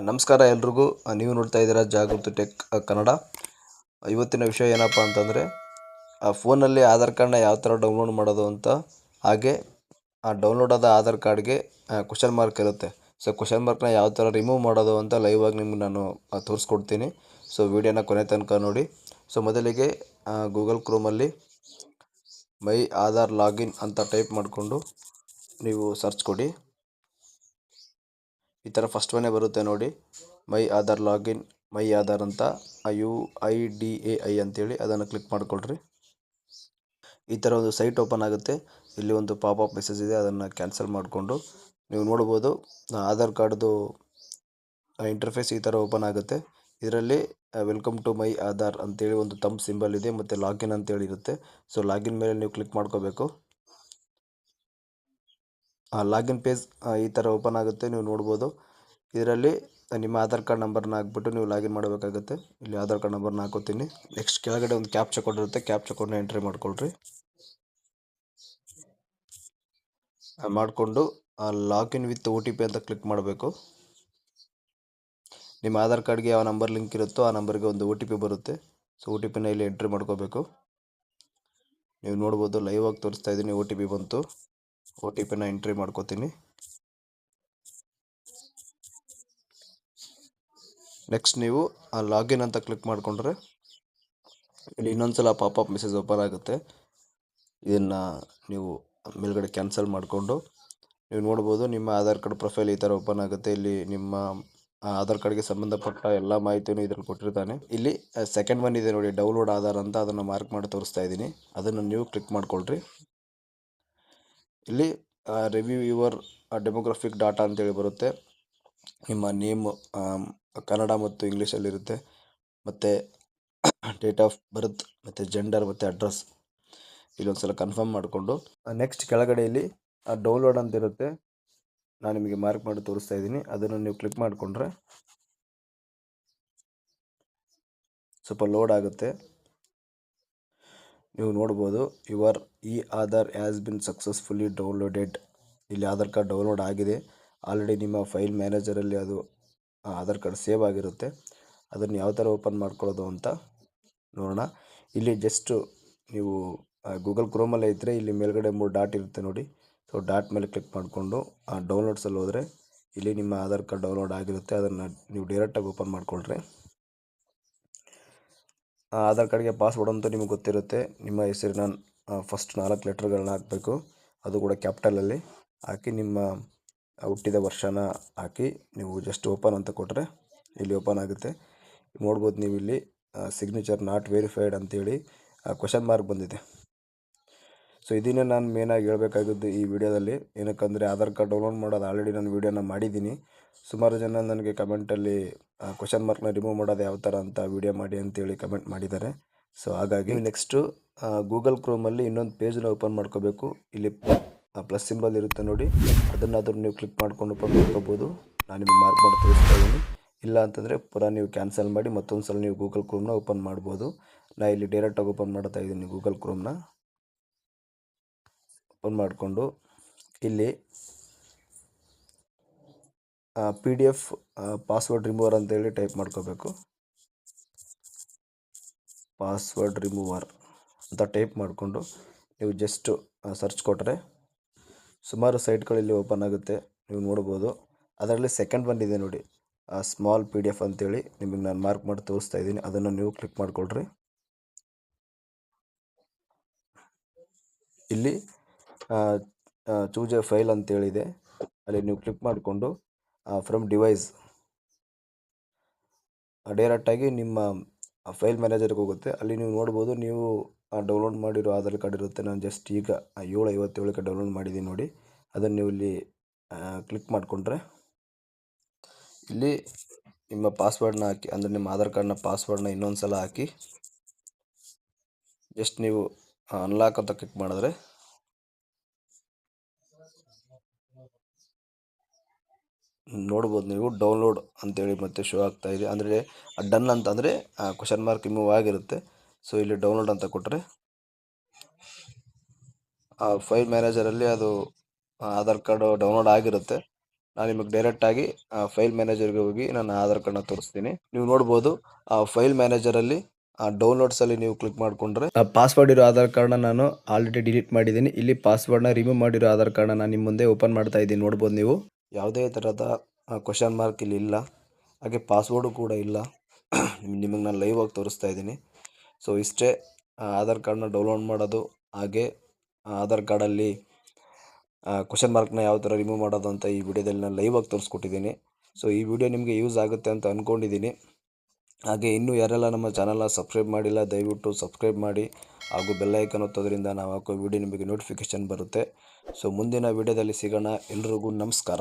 ನಮಸ್ಕಾರ ಎಲ್ರಿಗೂ. ನೀವು ನೋಡ್ತಾ ಇದ್ದೀರಾ ಜಾಗೃತಿ ಟೆಕ್ ಕನ್ನಡ. ಇವತ್ತಿನ ವಿಷಯ ಏನಪ್ಪ ಅಂತಂದರೆ ಫೋನಲ್ಲಿ ಆಧಾರ್ ಕಾರ್ಡ್ನ ಯಾವ ಥರ ಡೌನ್ಲೋಡ್ ಮಾಡೋದು ಅಂತ, ಹಾಗೆ, ಆ, ಡೌನ್ಲೋಡ್ ಆದ ಆಧಾರ್ ಕಾರ್ಡ್ಗೆ ಕ್ವಶನ್ ಮಾರ್ಕ್ ಇರುತ್ತೆ. ಸೊ ಕ್ವಶನ್ ಮಾರ್ಕ್ನ ಯಾವ ಥರ ರಿಮೂವ್ ಮಾಡೋದು ಅಂತ ಲೈವ್ ಆಗಿ ನಿಮ್ಗೆ ನಾನು ತೋರಿಸ್ಕೊಡ್ತೀನಿ. ಸೊ ವಿಡಿಯೋನ ಕೊನೆ ತನಕ ನೋಡಿ. ಸೊ ಮೊದಲಿಗೆ ಗೂಗಲ್ ಕ್ರೋಮಲ್ಲಿ ಮೈ ಆಧಾರ್ ಲಾಗಿನ್ ಅಂತ ಟೈಪ್ ಮಾಡಿಕೊಂಡು ನೀವು ಸರ್ಚ್ ಕೊಡಿ. ಈ ಥರ ಫಸ್ಟ್ ಒನ್ನೇ ಬರುತ್ತೆ ನೋಡಿ. My Aadhaar login my Aadhaar ಅಂತ U I D A I ಅಂತೇಳಿ ಅದನ್ನು ಕ್ಲಿಕ್ ಮಾಡಿಕೊಳ್ರಿ. ಈ ಥರ ಒಂದು ಸೈಟ್ ಓಪನ್ ಆಗುತ್ತೆ. ಇಲ್ಲಿ ಒಂದು ಪಾಪಪ್ ಮೆಸೇಜ್ ಇದೆ, ಅದನ್ನು ಕ್ಯಾನ್ಸಲ್ ಮಾಡಿಕೊಂಡು. ನೀವು ನೋಡ್ಬೋದು ಆಧಾರ್ ಕಾರ್ಡ್ದು ಇಂಟರ್ಫೇಸ್ ಈ ಥರ ಓಪನ್ ಆಗುತ್ತೆ. ಇದರಲ್ಲಿ ವೆಲ್ಕಮ್ ಟು ಮೈ ಆಧಾರ್ ಅಂತೇಳಿ ಒಂದು ತಮ್ ಸಿಂಬಲ್ ಇದೆ, ಮತ್ತು ಲಾಗಿನ್ ಅಂತೇಳಿ ಇರುತ್ತೆ. ಸೊ ಲಾಗಿನ್ ಮೇಲೆ ನೀವು ಕ್ಲಿಕ್ ಮಾಡ್ಕೋಬೇಕು. ಲಾಗಿನ್ ಪೇಜ್ ಈ ಥರ ಓಪನ್ ಆಗುತ್ತೆ ನೀವು ನೋಡ್ಬೋದು. ಇದರಲ್ಲಿ ನಿಮ್ಮ ಆಧಾರ್ ಕಾರ್ಡ್ ನಂಬರ್ನ ಹಾಕ್ಬಿಟ್ಟು ನೀವು ಲಾಗಿನ್ ಮಾಡಬೇಕಾಗುತ್ತೆ. ಇಲ್ಲಿ ಆಧಾರ್ ಕಾರ್ಡ್ ನಂಬರ್ನ ಹಾಕೋತೀನಿ. ನೆಕ್ಸ್ಟ್ ಕೆಳಗಡೆ ಒಂದು ಕ್ಯಾಪ್ ಕೊಟ್ಟಿರುತ್ತೆ ಕ್ಯಾಪ್ ಎಂಟ್ರಿ ಎಂಟ್ರಿ ಮಾಡ್ಕೊಳ್ರಿ. ಆ, ಮಾಡಿಕೊಂಡು login with O T P ಅಂತ ಕ್ಲಿಕ್ ಮಾಡಬೇಕು. ನಿಮ್ಮ ಆಧಾರ್ ಕಾರ್ಡ್ಗೆ ಯಾವ ನಂಬರ್ ಲಿಂಕ್ ಇರುತ್ತೋ ಆ ನಂಬರ್ಗೆ ಒಂದು ಓ ಟಿ ಪಿ ಬರುತ್ತೆ. ಸೊ ಒ ಟಿ ಪಿನ ಇಲ್ಲಿ ಎಂಟ್ರಿ ಮಾಡ್ಕೋಬೇಕು. ನೀವು ನೋಡ್ಬೋದು ಲೈವ್ ಆಗಿ ತೋರಿಸ್ತಾ ಇದ್ದೀನಿ ಒ ಟಿ ಪಿ ಬಂತು. ಒ ಟಿ ಪಿನ ಎಂಟ್ರಿ ಮಾಡ್ಕೋತೀನಿ. ನೆಕ್ಸ್ಟ್ ನೀವು ಆ ಲಾಗಿನ್ ಅಂತ ಕ್ಲಿಕ್ ಮಾಡಿಕೊಂಡ್ರೆ ಇಲ್ಲಿ ಇನ್ನೊಂದ್ಸಲ ಪಾಪಪ್ ಮೆಸೇಜ್ ಓಪನ್ ಆಗುತ್ತೆ. ಇದನ್ನು ನೀವು ಮೇಲ್ಗಡೆ ಕ್ಯಾನ್ಸಲ್ ಮಾಡಿಕೊಂಡು ನೀವು ನೋಡ್ಬೋದು ನಿಮ್ಮ ಆಧಾರ್ ಕಾರ್ಡ್ ಪ್ರೊಫೈಲ್ ಈ ಥರ ಓಪನ್ ಆಗುತ್ತೆ. ಇಲ್ಲಿ ನಿಮ್ಮ ಆಧಾರ್ ಕಾರ್ಡ್ಗೆ ಸಂಬಂಧಪಟ್ಟ ಎಲ್ಲ ಮಾಹಿತಿಯನ್ನು ಇದರಲ್ಲಿ ಕೊಟ್ಟಿರ್ತಾನೆ. ಇಲ್ಲಿ ಸೆಕೆಂಡ್ ಒನ್ ಇದೆ ನೋಡಿ ಡೌನ್ಲೋಡ್ ಆಧಾರ್ ಅಂತ ಅದನ್ನು ಮಾರ್ಕ್ ಮಾಡಿ ತೋರಿಸ್ತಾ ಇದ್ದೀನಿ. ಅದನ್ನು ನೀವು ಕ್ಲಿಕ್ ಮಾಡ್ಕೊಳ್ರಿ. ಇಲ್ಲಿ ರಿವ್ಯೂ ಯುವರ್ ಡೆಮೋಗ್ರಫಿಕ್ ಡಾಟಾ ಅಂತೇಳಿ ಬರುತ್ತೆ. ನಿಮ್ಮ ನೇಮ್ ಕನ್ನಡ ಮತ್ತು ಇಂಗ್ಲೀಷಲ್ಲಿರುತ್ತೆ ಮತ್ತು ಡೇಟ್ ಆಫ್ ಬರ್ತ್ ಮತ್ತು ಜೆಂಡರ್ ಮತ್ತು ಅಡ್ರೆಸ್ ಇಲ್ಲೊಂದು ಸಲ ಕನ್ಫರ್ಮ್ ಮಾಡಿಕೊಂಡು ನೆಕ್ಸ್ಟ್ ಕೆಳಗಡೆ ಇಲ್ಲಿ ಡೌನ್ಲೋಡ್ ಅಂತ ಇರುತ್ತೆ. ನಾನು ನಿಮಗೆ ಮಾರ್ಕ್ ಮಾಡಿ ತೋರಿಸ್ತಾ ಇದ್ದೀನಿ. ಅದನ್ನು ನೀವು ಕ್ಲಿಕ್ ಮಾಡಿಕೊಂಡ್ರೆ ಸ್ವಲ್ಪ ಲೋಡ್ ಆಗುತ್ತೆ. ನೀವು ನೋಡ್ಬೋದು, your e Aadhaar has been successfully downloaded. ಇಲ್ಲಿ ಆಧಾರ್ ಕಾರ್ಡ್ ಡೌನ್ಲೋಡ್ ಆಗಿದೆ. ಆಲ್ರೆಡಿ ನಿಮ್ಮ ಫೈಲ್ ಮ್ಯಾನೇಜರಲ್ಲಿ ಅದು ಆಧಾರ್ ಕಾರ್ಡ್ ಸೇವ್ ಆಗಿರುತ್ತೆ. ಅದನ್ನು ಯಾವ ಥರ ಓಪನ್ ಮಾಡ್ಕೊಳ್ಳೋದು ಅಂತ ನೋಡೋಣ. ಇಲ್ಲಿ ಜಸ್ಟು ನೀವು ಗೂಗಲ್ ಕ್ರೋಮಲ್ಲೇ ಇದ್ದರೆ ಇಲ್ಲಿ ಮೇಲ್ಗಡೆ ಮೂರು ಡಾಟ್ ಇರುತ್ತೆ ನೋಡಿ. ಸೊ ಡಾಟ್ ಮೇಲೆ ಕ್ಲಿಕ್ ಮಾಡಿಕೊಂಡು, ಆ, ಡೌನ್ಲೋಡ್ಸಲ್ಲಿ ಹೋದರೆ ಇಲ್ಲಿ ನಿಮ್ಮ ಆಧಾರ್ ಕಾರ್ಡ್ ಡೌನ್ಲೋಡ್ ಆಗಿರುತ್ತೆ. ಅದನ್ನು ನೀವು ಡೈರೆಕ್ಟಾಗಿ ಓಪನ್ ಮಾಡಿಕೊಳ್ರಿ ಆಧಾರ್ ಕಾರ್ಡ್ಗೆ ಪಾಸ್ವರ್ಡ್ ಅಂತೂ ನಿಮಗೆ ಗೊತ್ತಿರುತ್ತೆ. ನಿಮ್ಮ ಹೆಸರಿನ ಫಸ್ಟ್ ನಾಲ್ಕು ಲೆಟ್ರ್ಗಳನ್ನ ಹಾಕಬೇಕು. ಅದು ಕೂಡ ಕ್ಯಾಪಿಟಲಲ್ಲಿ ಹಾಕಿ ನಿಮ್ಮ ಹುಟ್ಟಿದ ವರ್ಷನ ಹಾಕಿ ನೀವು ಜಸ್ಟ್ ಓಪನ್ ಅಂತ ಕೊಟ್ಟರೆ ಇಲ್ಲಿ ಓಪನ್ ಆಗುತ್ತೆ. ನೋಡ್ಬೋದು ನೀವು ಇಲ್ಲಿ ಸಿಗ್ನೇಚರ್ ನಾಟ್ ವೆರಿಫೈಡ್ ಅಂತೇಳಿ ಕ್ವಶನ್ ಮಾರ್ಕ್ ಬಂದಿದೆ. ಸೊ ಇದನ್ನೇ ನಾನು ಮೇನಾಗಿ ಹೇಳಬೇಕಾಗಿದ್ದು ಈ ವಿಡಿಯೋದಲ್ಲಿ ಏನಕ್ಕಂದರೆ ಆಧಾರ್ ಕಾರ್ಡ್ ಡೌನ್ಲೋಡ್ ಮಾಡೋದು ಆಲ್ರೆಡಿ ನಾನು ವೀಡಿಯೋನ ಮಾಡಿದ್ದೀನಿ. ಸುಮಾರು ಜನ ನನಗೆ ಕಮೆಂಟಲ್ಲಿ ಕ್ವಶನ್ ಮಾರ್ಕ್ನ ರಿಮೂವ್ ಮಾಡೋದು ಯಾವ ಥರ ಅಂತ ವೀಡಿಯೋ ಮಾಡಿ ಅಂತೇಳಿ ಕಮೆಂಟ್ ಮಾಡಿದ್ದಾರೆ. ಸೊ ಹಾಗಾಗಿ ನೆಕ್ಸ್ಟು ಗೂಗಲ್ ಕ್ರೋಮಲ್ಲಿ ಇನ್ನೊಂದು ಪೇಜನ್ನು ಓಪನ್ ಮಾಡ್ಕೋಬೇಕು. ಇಲ್ಲಿ ಪ್ಲಸ್ ಸಿಂಬಲ್ ಇರುತ್ತೆ ನೋಡಿ. ಅದನ್ನಾದರೂ ನೀವು ಕ್ಲಿಕ್ ಮಾಡ್ಕೊಂಡು ಓಪನ್ ಮಾಡ್ಕೋಬೋದು. ನಾನು ನಿಮಗೆ ಮಾರ್ಕ್ ಮಾಡಿ ತೋರಿಸ್ತಾ ಇದ್ದೀನಿ. ಇಲ್ಲ ಅಂತಂದರೆ ಪುರಾ ನೀವು ಕ್ಯಾನ್ಸಲ್ ಮಾಡಿ ಮತ್ತೊಂದು ಸಲ ನೀವು ಗೂಗಲ್ ಕ್ರೋಮ್ನ ಓಪನ್ ಮಾಡ್ಬೋದು. ನಾ ಇಲ್ಲಿ ಡೈರೆಕ್ಟಾಗಿ ಓಪನ್ ಮಾಡ್ತಾ ಇದ್ದೀನಿ ಗೂಗಲ್ ಕ್ರೋಮ್ನ ಓಪನ್ ಮಾಡಿಕೊಂಡು ಇಲ್ಲಿ P D F password remover ಅಂತೇಳಿ ಟೈಪ್ ಮಾಡ್ಕೋಬೇಕು. ಪಾಸ್ವರ್ಡ್ ರಿಮೂವರ್ ಅಂತ ಟೈಪ್ ಮಾಡಿಕೊಂಡು ನೀವು ಜಸ್ಟು ಸರ್ಚ್ ಕೊಟ್ಟರೆ ಸುಮಾರು ಸೈಟ್ಗಳಲ್ಲಿ ಓಪನ್ ಆಗುತ್ತೆ. ನೀವು ನೋಡ್ಬೋದು. ಅದರಲ್ಲಿ ಸೆಕೆಂಡ್ ಬಂದಿದೆ ನೋಡಿ. ಸ್ಮಾಲ್ ಪಿ ಡಿ ಎಫ್ ಅಂತೇಳಿ ನಿಮಗೆ ನಾನು ಮಾರ್ಕ್ ಮಾಡಿ ತೋರಿಸ್ತಾ ಇದ್ದೀನಿ. ಅದನ್ನು ನೀವು ಕ್ಲಿಕ್ ಮಾಡಿಕೊಳ್ರಿ. ಇಲ್ಲಿ ಚೂಸ್ ಎ ಫೈಲ್ ಅಂತೇಳಿದೆ. ಅಲ್ಲಿ ನೀವು ಕ್ಲಿಕ್ ಮಾಡಿಕೊಂಡು ಫ್ರಮ್ ಡಿವೈಸ್ ಡೈರೆಕ್ಟಾಗಿ ನಿಮ್ಮ ಫೈಲ್ ಮ್ಯಾನೇಜರ್ಗೆ ಹೋಗುತ್ತೆ. ಅಲ್ಲಿ ನೀವು ನೋಡ್ಬೋದು, ನೀವು ಡೌನ್ಲೋಡ್ ಮಾಡಿರೋ ಆಧಾರ್ ಕಾರ್ಡ್ ಇರುತ್ತೆ. ನಾನು ಜಸ್ಟ್ ಈಗ ಏಳು ಐವತ್ತೇಳಕ್ಕೆ ಡೌನ್ಲೋಡ್ ಮಾಡಿದ್ದೀನಿ ನೋಡಿ. ಅದನ್ನು ನೀವು ಇಲ್ಲಿ ಕ್ಲಿಕ್ ಮಾಡಿಕೊಂಡ್ರೆ, ಇಲ್ಲಿ ನಿಮ್ಮ ಪಾಸ್ವರ್ಡ್ನ ಹಾಕಿ, ಅಂದರೆ ನಿಮ್ಮ ಆಧಾರ್ ಕಾರ್ಡ್ನ ಪಾಸ್ವರ್ಡ್ನ ಇನ್ನೊಂದು ಸಲ ಹಾಕಿ ಜಸ್ಟ್ ನೀವು ಅನ್ಲಾಕ್ ಅಂತ ಕ್ಲಿಕ್ ಮಾಡಿದ್ರೆ ನೋಡ್ಬೋದು ನೀವು ಡೌನ್ಲೋಡ್ ಅಂತೇಳಿ ಮತ್ತೆ ಶೋ ಆಗ್ತಾ ಇದೆ. ಅಂದರೆ ಡನ್ ಅಂತಂದರೆ ಕ್ವಶನ್ ಮಾರ್ಕ್ ಇಮೂವ್ ಆಗಿರುತ್ತೆ. ಸೊ ಇಲ್ಲಿ ಡೌನ್ಲೋಡ್ ಅಂತ ಕೊಟ್ಟರೆ ಆ ಫೈಲ್ ಮ್ಯಾನೇಜರಲ್ಲಿ ಅದು ಆಧಾರ್ ಕಾರ್ಡು ಡೌನ್ಲೋಡ್ ಆಗಿರುತ್ತೆ. ನಾನು ನಿಮಗೆ ಡೈರೆಕ್ಟಾಗಿ ಫೈಲ್ ಮ್ಯಾನೇಜರ್ಗೆ ಹೋಗಿ ನಾನು ಆಧಾರ್ ಕಾರ್ಡನ್ನ ತೋರಿಸ್ತೀನಿ. ನೀವು ನೋಡ್ಬೋದು, ಆ ಫೈಲ್ ಮ್ಯಾನೇಜರಲ್ಲಿ ಡೌನ್ಲೋಡ್ಸಲ್ಲಿ ನೀವು ಕ್ಲಿಕ್ ಮಾಡಿಕೊಂಡ್ರೆ ಪಾಸ್ವರ್ಡ್ ಇರೋ ಆಧಾರ್ ಕಾರ್ಡ್ನ ನಾನು ಆಲ್ರೆಡಿ ಡಿಲೀಟ್ ಮಾಡಿದ್ದೀನಿ. ಇಲ್ಲಿ ಪಾಸ್ವರ್ಡ್ನ ರಿಮೂವ್ ಮಾಡಿರೋ ಆಧಾರ್ ಕಾರ್ಡ್ನ ನಾನು ನಿಮ್ಮ ಮುಂದೆ ಓಪನ್ ಮಾಡ್ತಾ ಇದ್ದೀನಿ. ನೋಡ್ಬೋದು ನೀವು. ಯಾವುದೇ ಥರದ ಕ್ವಶನ್ ಮಾರ್ಕ್ ಇಲ್ಲಿ ಇಲ್ಲ. ಹಾಗೆ ಪಾಸ್ವರ್ಡು ಕೂಡ ಇಲ್ಲ. ನಿಮಗೆ ನಾನು ಲೈವ್ ಆಗಿ ತೋರಿಸ್ತಾ ಇದ್ದೀನಿ. ಸೊ ಇಷ್ಟೇ ಆಧಾರ್ ಕಾರ್ಡನ್ನ ಡೌನ್ಲೋಡ್ ಮಾಡೋದು, ಹಾಗೆ ಆಧಾರ್ ಕಾರ್ಡಲ್ಲಿ ಕ್ವಶನ್ ಮಾರ್ಕ್ನ ಯಾವ ಥರ ರಿಮೂವ್ ಮಾಡೋದು ಅಂತ ಈ ವಿಡಿಯೋದಲ್ಲಿ ನಾನು ಲೈವ್ ಆಗಿ ತೋರಿಸ್ಕೊಟ್ಟಿದ್ದೀನಿ. ಸೊ ಈ ವಿಡಿಯೋ ನಿಮಗೆ ಯೂಸ್ ಆಗುತ್ತೆ ಅಂತ ಅಂದ್ಕೊಂಡಿದ್ದೀನಿ ಹಾಗೆ ಇನ್ನೂ ಯಾರೆಲ್ಲ ನಮ್ಮ ಚಾನಲ್ನ ಸಬ್ಸ್ಕ್ರೈಬ್ ಮಾಡಿಲ್ಲ, ದಯವಿಟ್ಟು ಸಬ್ಸ್ಕ್ರೈಬ್ ಮಾಡಿ ಹಾಗೂ ಬೆಲ್ಲೈಕನ್ ಒತ್ತೋದ್ರಿಂದ ನಾವು ಹಾಕೋ ವಿಡಿಯೋ ನಿಮಗೆ ನೋಟಿಫಿಕೇಷನ್ ಬರುತ್ತೆ. ಸೊ ಮುಂದಿನ ವಿಡಿಯೋದಲ್ಲಿ ಸಿಗೋಣ. ಎಲ್ರಿಗೂ ನಮಸ್ಕಾರ.